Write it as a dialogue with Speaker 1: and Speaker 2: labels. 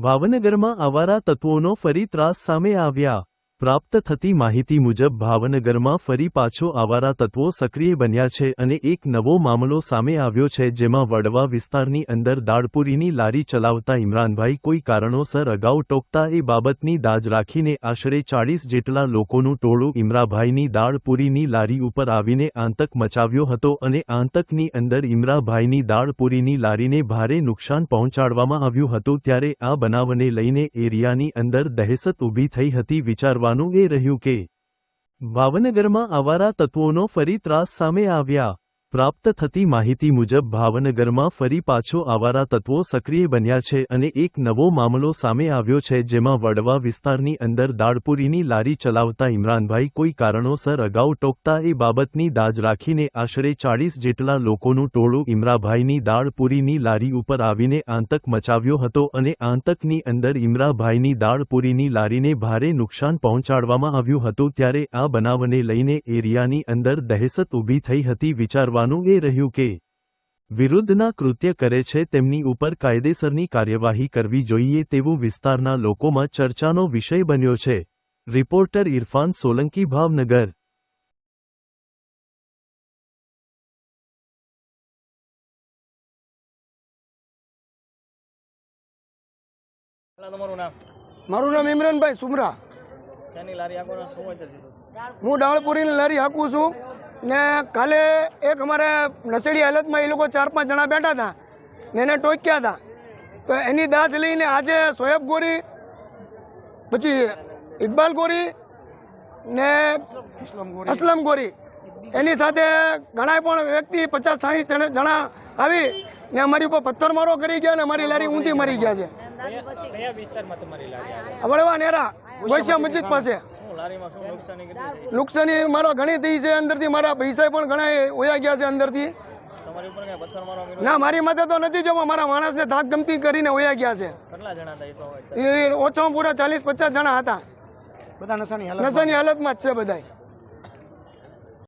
Speaker 1: ભાવનગરમાં આવારા તત્વોનો ફરી ત્રાસ સામે આવ્યા. પ્રાપ્ત થતી માહિતી મુજબ ભાવનગરમાં ફરી પાછો આવારા તત્વો સક્રિય બન્યા છે અને એક નવો મામલો સામે આવ્યો છે જેમાં વડવા વિસ્તારની અંદર દાળપુરીની લારી ચલાવતા ઇમરાનભાઈ કોઈ કારણોસર અગાઉ ટોકતા એ બાબતની દાજ રાખીને આશરે ચાળીસ જેટલા લોકોનું ટોળું ઇમરાભાઈની દાળપુરીની લારી ઉપર આવીને આંતક મચાવ્યો હતો અને આંતકની અંદર ઇમરાભાઈની દાળપુરીની લારીને ભારે નુકસાન પહોંચાડવામાં આવ્યું હતું ત્યારે આ બનાવને લઈને એરિયાની અંદર દહેશત ઊભી થઈ હતી વિચારવાનું એ રહ્યું કે ભાવનગરમાં આવારા તત્વોનો ફરી ત્રાસ સામે આવ્યા. પ્રાપ્ત થતી માહિતી મુજબ ભાવનગરમાં ફરી પાછો આવારા તત્વો સક્રિય બન્યા છે અને એક નવો મામલો સામે આવ્યો છે જેમાં વડવા વિસ્તારની અંદર દાળપુરીની લારી ચલાવતા ઇમરાનભાઈ કોઈ કારણોસર અગાઉ ટોકતા એ બાબતની દાજ રાખીને આશરે ચાળીસ જેટલા લોકોનું ટોળું ઇમરાભાઈની દાળપુરીની લારી ઉપર આવીને આંતક મચાવ્યો હતો અને આંતકની અંદર ઇમરાભાઈની દાળપુરીની લારીને ભારે નુકસાન પહોંચાડવામાં આવ્યું હતું ત્યારે આ બનાવને લઈને એરિયાની અંદર દહેશત ઊભી થઈ હતી વિચારવાનું એ રહ્યું કે વિરુદ્ધના કૃત્ય કરે છે તેમની ઉપર કાયદેસરની કાર્યવાહી કરવી જોઈએ તેવું વિસ્તારના લોકોમાં ચર્ચાનો વિષય બન્યો છે. રિપોર્ટર ઇરફાન સોલંકી ભાવનગર.
Speaker 2: પહેલા તમારું નામ?
Speaker 3: મારું નામ ઇમરાનભાઈ સુમરા. હું ડાળપુરીની લારી હાકું છું. ને કાલે એક અમારે નસેડી હાલતમાં એ લોકો ચાર પાંચ જણા બેઠા હતા ને એને ટોક્યા હતા. તો એની દાજ લઈને આજે સોએબ ગોરી પછી ઇકબાલ ગોરી ને અસલમ ગોરી એની સાથે ઘણા પણ વ્યક્તિ પચાસ સાઠ જણા આવી ને અમારી ઉપર પથ્થરમારો કરી ગયા ને અમારી લારી ઊંધી મરી ગયા છે.
Speaker 2: કયા કયા વિસ્તારમાં તમારી લારી આવે?
Speaker 3: વળવા નેરા ગોસિયા મસ્જિદ પાસે.
Speaker 2: નુકસાની
Speaker 3: મારા મારો ઘણી થઈ છે અંદરથી મારા પૈસા પણ ઘણા ઓયા ગયા છે અંદરથી? ના મારી માથે તો નથી જોવા મારા માણસને ધાક ધમકી કરીને ઓયા ગયા છે.
Speaker 2: કેટલા જણા હતા
Speaker 3: એ ઓછામાં પૂરા ચાલીસ પચાસ જણા હતા.
Speaker 4: બધા નશાની હાલત
Speaker 3: નશાની હાલતમાં જ છે બધાય.